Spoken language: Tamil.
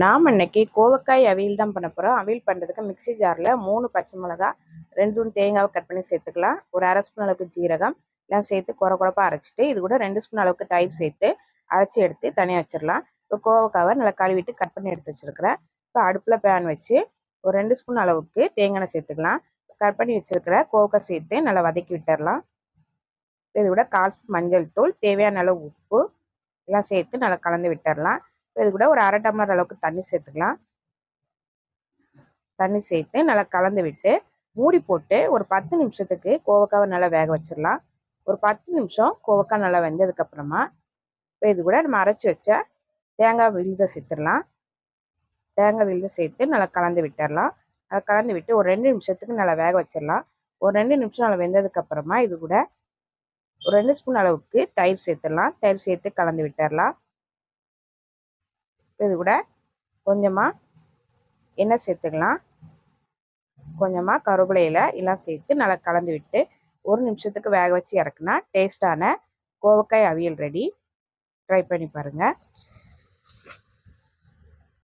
நாம் இன்றைக்கி கோவக்காய் அவியல் தான் பண்ண போகிறோம் அவியல் பண்ணுறதுக்கு மிக்ஸி ஜாரில் மூணு பச்சை மிளகா ரெண்டு தூண் தேங்காவை கட் பண்ணி சேர்த்துக்கலாம். ஒரு அரை ஸ்பூன் அளவுக்கு ஜீரகம் எல்லாம் சேர்த்து குறை குறைப்பாக அரைச்சிட்டு இது கூட ரெண்டு ஸ்பூன் அளவுக்கு தயிர் சேர்த்து அரைச்சி எடுத்து தனியாக வச்சிடலாம். இப்போ கோவக்காவை நல்லா கழுவிட்டு கட் பண்ணி எடுத்து வச்சிருக்கிறேன். இப்போ அடுப்பில் பேன் வச்சு ஒரு ரெண்டு ஸ்பூன் அளவுக்கு தேங்காய் எண்ணெய் சேர்த்துக்கலாம். கட் பண்ணி வச்சிருக்கிற கோவக்காய் சேர்த்து நல்லா வதக்கி விட்டுறலாம் இது கூட கால் ஸ்பூன் மஞ்சள் தூள் தேவையான அளவு உப்பு எல்லாம் சேர்த்து நல்லா கலந்து விட்டுறலாம் இது கூட ஒரு அரை டம்ளர் அளவுக்கு தண்ணி சேர்த்துக்கலாம். தண்ணி சேர்த்து நல்லா கலந்து விட்டு மூடி போட்டு ஒரு பத்து நிமிஷத்துக்கு கோவக்காவை நல்லா வேக வச்சிடலாம். ஒரு பத்து நிமிஷம் கோவக்காய் நல்லா வெந்ததுக்கப்புறமா இப்போ இது கூட நம்ம அரைச்சி வச்ச தேங்காய் விழுத சேர்த்துடலாம். தேங்காய் விழுத சேர்த்து நல்லா கலந்து விட்டுடலாம். நல்லா கலந்து விட்டு ஒரு ரெண்டு நிமிஷத்துக்கு நல்லா வேக வச்சிடலாம். ஒரு ரெண்டு நிமிஷம் நல்லா வெந்ததுக்கப்புறமா இது கூட ஒரு ரெண்டு ஸ்பூன் அளவுக்கு தயிர் சேர்த்துடலாம். தயிர் சேர்த்து கலந்து விட்டுடலாம். இது கூட கொஞ்சமாக எண்ணெய் சேர்த்துக்கலாம். கொஞ்சமாக கருவேப்பிலையில் எல்லாம் சேர்த்து நல்லா கலந்து விட்டு ஒரு நிமிஷத்துக்கு வேக வச்சு இறக்குனா டேஸ்டான கோவக்காய் அவியல் ரெடி ட்ரை பண்ணி பாருங்கள்